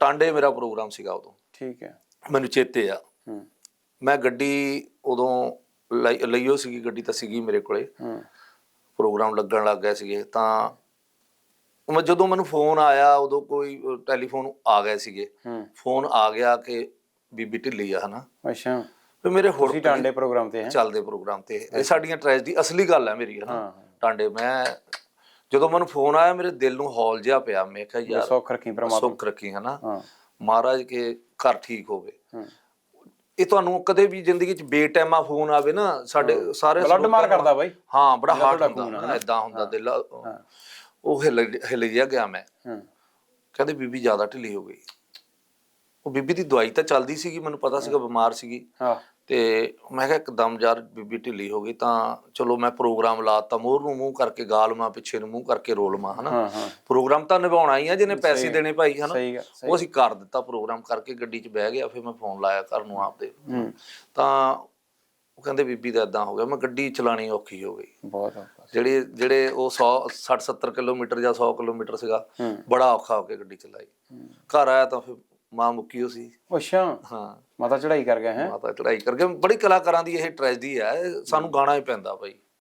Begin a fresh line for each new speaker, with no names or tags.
ਟਾਂਡੇ ਮੇਰਾ ਪ੍ਰੋਗਰਾਮ ਸੀਗਾ ਉਦੋਂ।
ਠੀਕ ਹੈ।
ਮੈਨੂੰ ਚੇਤੇ ਆ।
ਹੂੰ।
ਮੈਂ ਗੱਡੀ ਉਦੋਂ ਲਈ- ਲਈਓ ਸੀਗੀ ਗੱਡੀ ਤਾਂ ਸੀਗੀ ਮੇਰੇ ਕੋਲੇ।
ਹੂੰ।
ਪ੍ਰੋਗਰਾਮ ਲੱਗਣ ਲੱਗ ਗਿਆ ਸੀਗੇ। ਤਾਂ ਮੈਂ ਜਦੋਂ ਮੈਨੂੰ ਫੋਨ ਆਇਆ ਉਦੋਂ ਕੋਈ ਟੈਲੀਫੋਨ ਆ ਗਏ ਸੀਗੇ। ਫੋਨ ਆ ਗਿਆ ਕਿ ਬੀਬੀ ਢਿੱਲੀ ਆ ਹਨਾ?
ਅੱਛਾ।
ਵੀ ਮੇਰੇ ਹੋਰ
ਟਾਂਡੇ ਪ੍ਰੋਗਰਾਮ ਤੇ ਹੈ।
ਚੱਲਦੇ ਪ੍ਰੋਗਰਾਮ ਤੇ। ਇਹ ਸਾਡੀਆਂ ਟ੍ਰੈਜਡੀ ਅਸਲੀ ਗੱਲ ਹੈ ਮੇਰੀ ਹਨਾ?
ਹਾਂ।
ਟਾਂਡੇ ਮੈਂ ਜਦੋਂ ਮੈਨੂੰ ਫੋਨ ਆਇਆ ਮੇਰੇ ਦਿਲ ਨੂੰ ਹੌਲ ਜਿਹਾ ਪਿਆ। ਮੈਂ ਕਿਹਾ ਯਾਰ
ਸੌਖ ਰੱਖੀ ਪ੍ਰਮਾਤਮਾ।
ਸੁੱਖ ਰੱਖੀ ਹਨਾ? ਮਹਾਰਾਜ ਕੇ ਘਰ ਠੀਕ ਹੋਵੇ। ਇਹ ਤੁਹਾਨੂੰ ਕਦੇ ਵੀ ਜ਼ਿੰਦਗੀ 'ਚ ਬੇਟਾਈਮਾ ਫੋਨ ਆਵੇ ਨਾ ਸਾਡੇ ਸਾਰੇ
ਬਲੱਡ ਮਾਰ ਕਰਦਾ ਬਾਈ।
ਹਾਂ ਬੜਾ ਹਾਰਟ ਹੁੰਦਾ ਇਦਾਂ ਹੁੰਦਾ ਦਿਲ। ਉਹ ਹਿੱਲ ਹਿੱਲ ਜਿਹਾ ਗਿਆ ਮੈਂ। ਕਹਿੰਦੇ ਬੀਬੀ ਜ਼ਿਆਦਾ ਢਿੱਲੀ ਹੋ ਗਈ। ਉਹ ਬੀਬੀ ਦੀ ਦਵਾਈ ਤਾਂ ਚੱਲਦੀ ਸੀਗੀ ਮੈਨੂੰ ਪਤਾ ਸੀਗਾ ਬਿਮਾਰ ਸੀਗੀ।
ਹਾਂ।
ਤੇ ਮੈਂ ਕਿਹਾ ਇੱਕਦਮ ਯਾਰ ਬੀਬੀ ਢਿੱਲੀ ਹੋ ਗਈ ਤਾਂ ਚਲੋ ਮੈਂ ਪ੍ਰੋਗਰਾਮ ਲਾਤਾ ਮੋਰ ਨੂੰ ਮੂੰਹ ਕਰਕੇ ਗਾਲ ਮਾਂ ਪਿੱਛੇ ਨੂੰ ਮੂੰਹ ਕਰਕੇ ਰੋਲ ਮਾਂ ਹਨਾ? ਪ੍ਰੋਗਰਾਮ ਤਾਂ ਨਿਭਾਉਣਾ ਹੀ ਆ ਜਿਹਨੇ ਪੈਸੇ ਦੇਣੇ ਭਾਈ ਹਨਾ? ਉਹ ਅਸੀਂ ਕਰ ਦਿੱਤਾ ਪ੍ਰੋਗਰਾਮ ਕਰਕੇ ਗੱਡੀ 'ਚ ਬਹਿ ਗਿਆ ਫਿਰ ਮੈਂ ਫੋਨ ਲਾਇਆ ਘਰ ਨੂੰ ਆਪਦੇ। ਤਾਂ ਉਹ ਕਹਿੰਦੇ ਬੀਬੀ ਦਾ ਇਦਾਂ ਹੋ ਗਿਆ ਮੈਂ ਗੱਡੀ ਚਲਾਣੀ ਔਖੀ ਹੋ ਗਈ।
ਬਹੁਤ।
ਜਿਹੜੇ ਜਿਹੜੇ ਉਹ 100 60 70 ਕਿਲੋਮੀਟਰ ਜਾਂ 100 ਕਿਲੋਮੀਟਰ ਸੀਗਾ ਬੜਾ ਔਖਾ ਹੋ ਕੇ ਗੱਡੀ ਚਲਾਈ। ਘਰ ਆਇਆ ਤਾਂ ਫਿਰ ਮਾਂ ਮੁੱਕੀ ਹੋ ਸੀ।
ਅੱਛਾ।
ਹਾਂ।
ਮਾਤਾ ਚੜਾਈ ਕਰ ਗਿਆ ਹੈ?
ਮਾਤਾ ਚੜਾਈ ਕਰਕੇ ਬੜੀ ਕਲਾਕਾਰਾਂ ਦੀ ਇਹ ਟ੍ਰੈਜਡੀ ਹੈ। ਸਾਨੂੰ ਗਾਣਾ ਹੀ ਪੈਂਦਾ ਭਾਈ